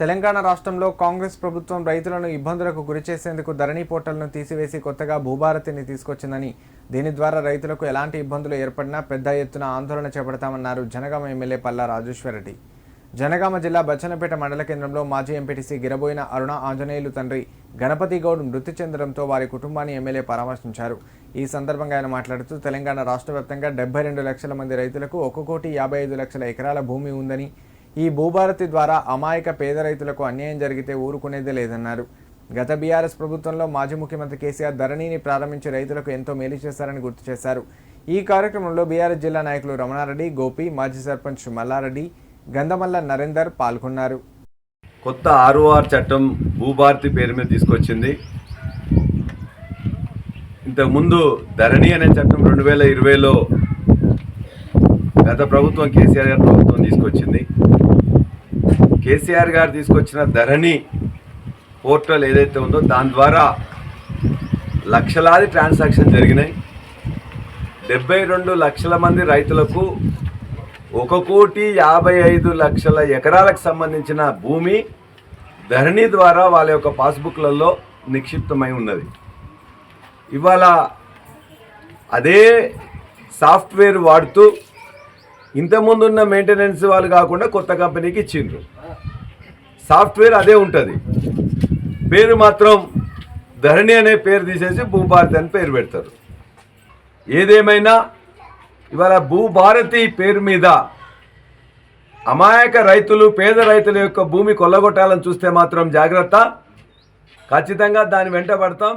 తెలంగాణ రాష్ట్రంలో కాంగ్రెస్ ప్రభుత్వం రైతులను ఇబ్బందులకు గురిచేసేందుకు ధరణి పోర్టల్ను తీసివేసి కొత్తగా భూభారతిని తీసుకొచ్చిందని దీని ద్వారా రైతులకు ఎలాంటి ఇబ్బందులు ఏర్పడినా పెద్ద ఎత్తున ఆందోళన చేపడతామన్నారు జనగామ ఎమ్మెల్యే పల్లా రాజేశ్వరరెడ్డి. జనగామ జిల్లా బచ్చనపేట మండల కేంద్రంలో మాజీ ఎంపీటీసీ గిరబోయిన అరుణ ఆంజనేయులు తండ్రి గణపతి గౌడ్ మృతి చెందడంతో వారి కుటుంబాన్ని ఎమ్మెల్యే పరామర్శించారు. ఈ సందర్భంగా ఆయన మాట్లాడుతూ తెలంగాణ రాష్ట్ర వ్యాప్తంగా డెబ్బై రెండు లక్షల మంది రైతులకు ఒక కోటి యాభై ఐదు లక్షల ఎకరాల భూమి ఉందని ఈ భూభారతి ద్వారా అమాయక పేద రైతులకు అన్యాయం జరిగితే ఊరుకునేదే లేదన్నారు. గత బీఆర్ఎస్ ప్రభుత్వంలో మాజీ ముఖ్యమంత్రి కేసీఆర్ ధరణిని ప్రారంభించి రైతులకు ఎంతో మేలు చేశారని గుర్తు చేశారు. ఈ కార్యక్రమంలో బీఆర్ఎస్ జిల్లా నాయకులు రమణారెడ్డి గోపి మాజీ సర్పంచ్ మల్లారెడ్డి గంధమల్ల నరేందర్ పాల్గొన్నారు. కొత్త ఆర్ఓఆర్ చట్టం భూభారతి పేరు మీద తీసుకొచ్చింది. ఇంతకుముందు ధరణి అనే చట్టం రెండు వేల ఇరవైలో గత ప్రభుత్వం కేసీఆర్ గారి ప్రభుత్వం తీసుకొచ్చింది. కేసీఆర్ గారు తీసుకొచ్చిన ధరణి పోర్టల్ ఏదైతే ఉందో దాని ద్వారా లక్షలాది ట్రాన్సాక్షన్ జరిగినాయి. డెబ్బై రెండు లక్షల మంది రైతులకు ఒక కోటి యాభై ఐదు లక్షల ఎకరాలకు సంబంధించిన భూమి ధరణి ద్వారా వాళ్ళ యొక్క పాస్బుక్లలో నిక్షిప్తమై ఉన్నది. ఇవాళ అదే సాఫ్ట్వేర్ వాడుతూ ఇంతకుముందు ఉన్న మెయింటెనెన్స్ వాళ్ళు కాకుండా కొత్త కంపెనీకి ఇచ్చిండ్రు. సాఫ్ట్వేర్ అదే ఉంటుంది. పేరు మాత్రం ధరణి అనే పేరు తీసేసి భూభారతి అని పేరు పెడతారు. ఏదేమైనా ఇవాళ భూభారతి పేరు మీద అమాయక రైతులు పేద రైతుల యొక్క భూమి కొల్లగొట్టాలని చూస్తే మాత్రం జాగ్రత్త. ఖచ్చితంగా దాని వెంట పడతాం.